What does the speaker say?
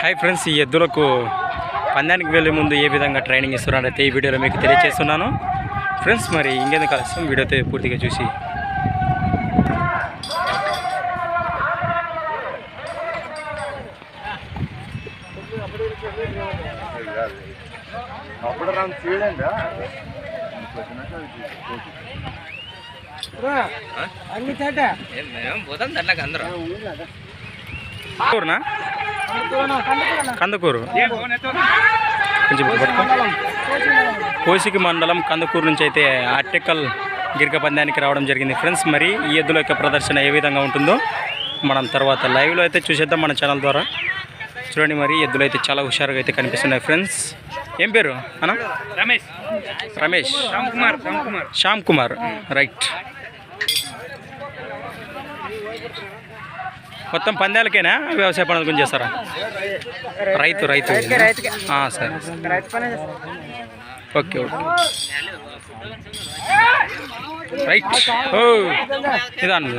Hi friends ఈ ఎద్దులకు పందానికి వెళ్ళే ముందు ఏ విధంగా ట్రైనింగ్ ఇస్తున్నారో అయితే ఈ వీడియోలో మీకు తెలియజేస్తున్నాను. ఫ్రెండ్స్ మరి ఇంకెందుకు ఆలస్యం వీడియో అయితే పూర్తిగా చూసి అప్పుడు నన్ను చూడండి అన్ని తేట పోతాం దాంట్లోకి అందరూ ఊరునా కందుకూరు కొంచెం పట్టుకో కోసికి మండలం కందుకూరు నుంచి అయితే ఆర్టికల్ గిరిక పందానికి రావడం జరిగింది ఫ్రెండ్స్. మరి ఈ ఎద్దుల యొక్క ప్రదర్శన ఏ విధంగా ఉంటుందో మనం తర్వాత లైవ్లో అయితే చూసేద్దాం మన ఛానల్ ద్వారా. చూడండి మరి ఎద్దులు అయితే చాలా హుషారుగా అయితే కనిపిస్తున్నాయి ఫ్రెండ్స్. ఏం పేరు అన్న? రమేష్. రమేష్. శ్యామ్ కుమార్ రైట్. మొత్తం పందాలకేనా? వ్యవసాయ పనుల గురించి చేస్తారా? రైతు రైతు. ఆ, సరే. ఓకే ఓకే రైట్ ఓ నిదానం